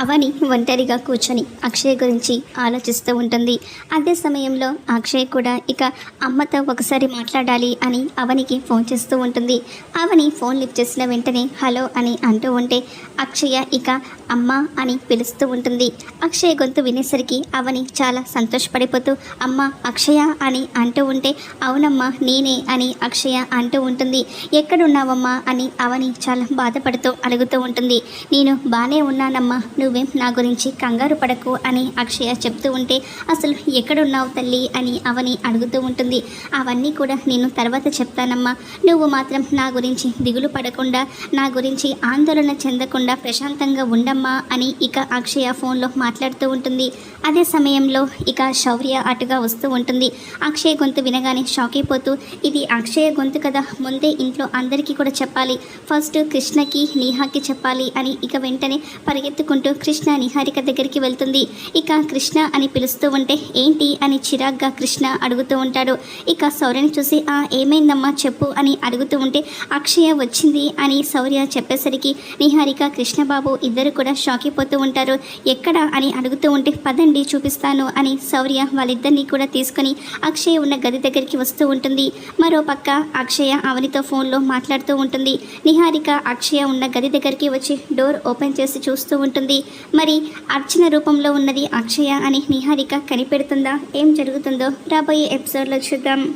అవని ఒంటరిగా కూర్చొని అక్షయ్ గురించి ఆలోచిస్తూ ఉంటుంది. అదే సమయంలో అక్షయ్ కూడా ఇక అమ్మతో ఒకసారి మాట్లాడాలి అని అవనికి ఫోన్ చేస్తూ ఉంటుంది. అవని ఫోన్ లిఫ్ట్ చేసిన వెంటనే హలో అని అంటూ ఉంటే అక్షయ ఇక అమ్మ అని పిలుస్తూ ఉంటుంది. అక్షయ్ గొంతు వినేసరికి అవని చాలా సంతోషపడిపోతూ అమ్మ అక్షయ అని అంటూ ఉంటే అవునమ్మా నేనే అని అక్షయ అంటూ ఉంటుంది. ఎక్కడున్నావమ్మా అని అవని చాలా బాధపడుతూ అడుగుతూ ఉంటుంది. నేను బాగానే ఉన్నానమ్మా నువ్వేం నా గురించి కంగారు పడకు అని అక్షయ చెప్తూ ఉంటే అసలు ఎక్కడున్నావు తల్లి? అని అవని అడుగుతూ ఉంటుంది. అవన్నీ కూడా నేను తర్వాత చెప్తానమ్మా. నువ్వు మాత్రం నా గురించి దిగులు పడకుండా నా గురించి ఆందోళన చెందకుండా ప్రశాంతంగా ఉండమ్మా అని ఇక అక్షయ ఫోన్లో మాట్లాడుతూ ఉంటుంది. అదే సమయంలో ఇక శౌర్య అటుగా వస్తూ ఉంటుంది. అక్షయ గొంతు వినగానే షాక్ అయిపోతూ ఇది అక్షయ గొంతు కదా ముందే ఇంట్లో అందరికీ కూడా చెప్పాలి. ఫస్ట్ కృష్ణకి నీహాకి చెప్పాలి అని ఇక వెంటనే పరిగెత్తుకుంటూ కృష్ణ నిహారిక దగ్గరికి వెళ్తుంది. ఇక కృష్ణ అని పిలుస్తూ ఉంటే ఏంటి అని చిరాగ్గా కృష్ణ అడుగుతూ ఉంటాడు. ఇక సౌర్యని చూసి ఆ ఏమైందమ్మా చెప్పు అని అడుగుతూ ఉంటే అక్షయ వచ్చింది అని సౌర్య చెప్పేసరికి నిహారిక కృష్ణబాబు ఇద్దరు కూడా షాక్ అయిపోతూ ఉంటారు. ఎక్కడ? అని అడుగుతూ ఉంటే పదండి చూపిస్తాను అని సౌర్య వాళ్ళిద్దరినీ కూడా తీసుకొని అక్షయ ఉన్న గది దగ్గరికి వస్తూ ఉంటుంది. మరో పక్క అక్షయ అవనితో ఫోన్లో మాట్లాడుతూ ఉంటుంది. నిహారిక అక్షయ ఉన్న గది దగ్గరికి వచ్చి డోర్ ఓపెన్ చేసి చూస్తూ ఉంటుంది. మరి అర్చన రూపంలో ఉన్నది అక్షయ అని నిహారిక కనిపెడుతుందా? ఏం జరుగుతుందో? రాబోయే ఎపిసోడ్లో చూద్దాం.